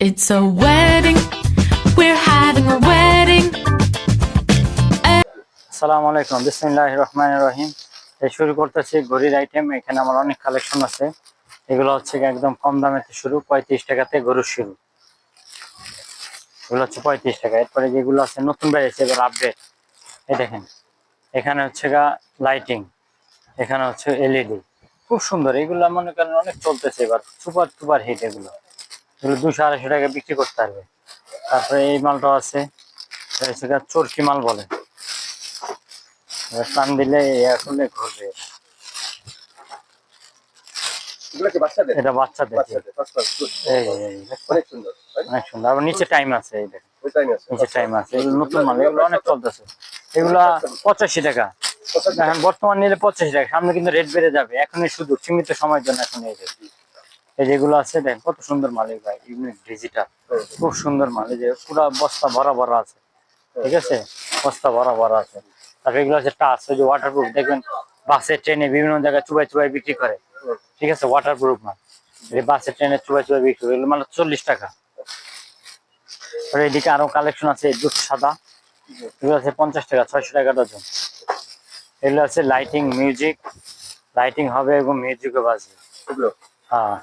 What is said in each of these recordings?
It's a wedding. We're having a wedding. আসসালামু আলাইকুম বিসমিল্লাহ রহমান রহিম এই শুরু করতেছি ঘড়ির আইটেম এখানে আমার অনেক কালেকশন আছে। এগুলো হচ্ছে একদম কম দামেতে শুরু, পঁয়ত্রিশ টাকাতে গরুর শুরু। এগুলো হচ্ছে পঁয়ত্রিশ টাকা। এরপরে যেগুলো আছে, নতুন বেরিয়েছে এবার আপডেট এই দেখেন। এখানে হচ্ছে গা লাইটিং এখানে হচ্ছে এলইডি খুব সুন্দর। এগুলো মনে করেন অনেক চলতেছে, এবার সুপার সুপার হিট এগুলো। এগুলো দুশো আড়াইশো টাকা বিক্রি করতে পারবে। তারপরে এই মালটাও আছে চরকি মাল বলে। টান দিলে করলে ঘুরবে। এটা। বাচ্চাদের? অনেক সুন্দর আবার নিচে টাইম আছে এই দেখেন। নিচে টাইম আছে। এগুলো নতুন মাল এগুলো অনেক চলতেছে। এগুলা পঁচাশি টাকা। এখন বর্তমান নিলে পঁচাশি টাকা। সামনে কিন্তু রেট বেড়ে যাবে। এখনই শুধু সীমিত সময়ের জন্য এখন এই এই যেগুলো আছে দেখেন কত সুন্দর মালিক ভাই ইউনিক ডিজিটাল খুব সুন্দর মাল এই যে পুরো বস্তা ভরা ভরা আছে ঠিক আছে? বস্তা ভরা ভরা আছে। তারপরে এগুলো আছে টাচ ওই যে ওয়াটারপ্রুফ দেখবেন বাসে ট্রেনে বিভিন্ন জায়গায় চুবাই চুবাই বিক্রি করে ঠিক আছে? ওয়াটারপ্রুফ মাল। বাসে ট্রেনে চুবাই চুবাই বিক্রি করে এগুলো মানে চল্লিশ টাকা। আর এদিকে আরও কালেকশন আছে দুধ সাদা। এগুলো আছে পঞ্চাশ টাকা ছয়শো টাকা ডজন। এগুলো আছে লাইটিং মিউজিক লাইটিং হবে এবং মিউজিকও বাজবে? হ্যাঁ।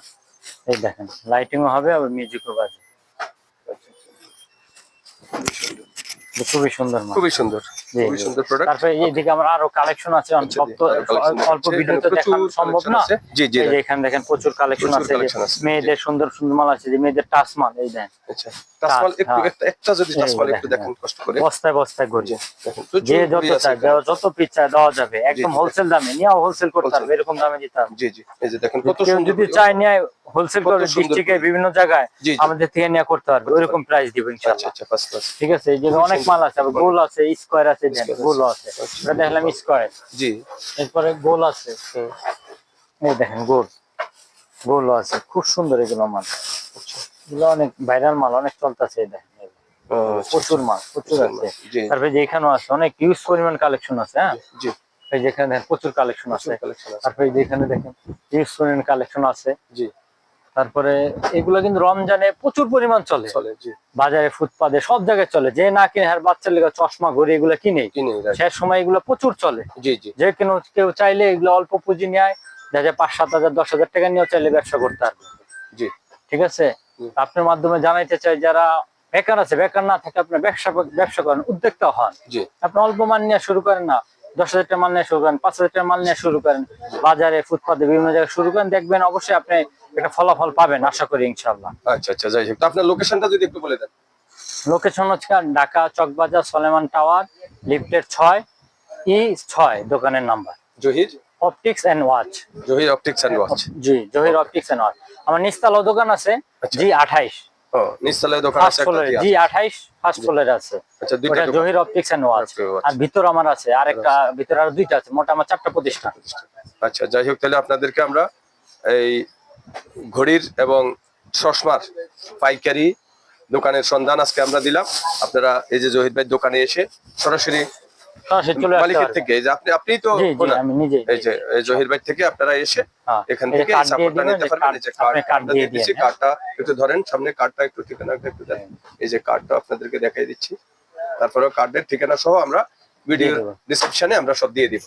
এই দেখেন লাইটিংও হবে আবার মিউজিকও বাজবে খুবই সুন্দর খুবই সুন্দর খুবই সুন্দর প্রোডাক্ট তারপরে এইদিকে আমার আরও কালেকশন আছে অন- সব তো অল্প ভিডিওতে দেখানো সম্ভব না। জি জি এখানে দেখেন প্রচুর কালেকশন আছে যে collection আছে, জি। মেয়েদের সুন্দর সুন্দর মাল আছে যে মেয়েদের টাচ মাল এই দেন আচ্ছা একটু হ্যাঁ। একটা একটা যদি এই একটু দেখেন, দেখেন কষ্ট করে। বস্তায় বস্তায় যে যত। দেওয়া- যত পিস চায় দেওয়া যাবে একদম হোলসেল দামে নিয়েও হোলসেল করতে। পারবে এরকম দামে দিতে হবে। জি জি এই যে দেখেন কত সুন্দর যদি। চায় নিয়ে হোলসেল করে ডিস্ট্রিক্টে বিভিন্ন জায়গায়। আমাদের থেকে নিয়ে করতে পারবে। ওইরকম প্রাইস দিব আচ্ছা ইনশাআল্লাহ। আচ্ছা ঠিক আছে এই যে অনেক মাল আছে আবার গোল আছে স্কোয়ার আছে দেন গোল আছে। আচ্ছা। এটা দেখলাম স্কোয়ার জি। এরপরে গোল আছে এই দেখেন গোল। গোল আছে খুব সুন্দর এগুলো মাল। এগুলো অনেক ভাইরাল মাল অনেক চলতেছে এই দেখেন প্রচুর মাল প্রচুর আছে। তারপরে যে এখানেও আছে অনেক ইউজ পরিমাণ কালেকশন আছে হ্যাঁ? জি এই যেখানে দেখেন প্রচুর কালেকশন আছে। তারপরে এই যে এখানে দেখেন ইউজ পরিমাণ কালেকশন আছে। জি। তারপরে এগুলো কিন্তু রমজানে প্রচুর পরিমাণ চলে। চলে বাজারে ফুটপাতে সব জায়গায় চলে। যে না কিনে আর বাচ্চার লেগে চশমা ঘড়ি এগুলো কিনে কিনে রাখ- সময় এগুলো প্রচুর চলে। জি জি। যে কেন কেউ চাইলে এগুলো অল্প পুঁজি নেয় দেখা যায় পাঁচ সাত হাজার দশ হাজার টাকা নিয়েও চাইলে ব্যবসা করতে পারবে। জি। ঠিক আছে? আপনার মাধ্যমে জানাইতে চাই যারা বেকার আছে বেকার না থাকে আপনার ব্যবসা ব্যবসা করেন উদ্যোক্তা হন। জি। আপনি অল্প মান নিয়ে শুরু করেন না। দশ হাজার টাকা মাল নিয়ে শুরু করেন পাঁচ হাজার টাকা মাল নিয়ে শুরু করেন বাজারে ফুটপাতে বিভিন্ন জায়গায় শুরু করেন দেখবেন অবশ্যই আপনি একটা ফলাফল পাবেন আশা করি ইনশাল্লাহ আচ্ছা আচ্ছা যাই হোক। আপনার লোকেশনটা যদি একটু বলে দেন। লোকেশন হচ্ছে ঢাকা চকবাজার সলেমান টাওয়ার লিফটের ছয় ই ছয় দোকানের number. Zahir? Optics and watch Zahir optics and watch G Zahir optics and watch আমার নিস্তালাও দোকান আছে আচ্ছা। জি আঠাইশ। ও নিচতলায় দোকান আছে একটা জি আছে? আঠাইশ ফার্স্ট ফ্লোরে আছে। আচ্ছা দুইটা ওটা দোকান। জহির অপটিক্স এন্ড ওয়াচ আর ভিতর আমার আছে আরেকটা ভিতরে আর দুইটা আছে মোটা আমার চারটা প্রতিষ্ঠান। আচ্ছা যাই হোক তাহলে আপনাদেরকে আমরা এই ঘড়ির এবং চশমার পাইকারি দোকানের সন্ধান আজকে আমরা দিলাম। আপনারা এই যে জহির ভাই দোকানে এসে সরাসরি মালিকের থেকে এই যে আপনি আপনি তো জি জি ওনার। আমি নিজে এই যে জহির ভাই থেকে আপনারা এসে হ্যাঁ, এখান থেকে সাপোর্টটা নিতে পারবেন এই যে card- আপনি কার্ড card দিয়ে দিচ্ছি কার্ডটা একটু ধরেন সামনে কার্ডটা একটু ঠিকানা একটু দেন। এই যে কার্ডটা আপনাদেরকে দেখাই দিচ্ছি। তারপরে কার্ডের ঠিকানা সহ আমরা ভিডিও ডিসক্রিপশনে আমরা সব দিয়ে দিব।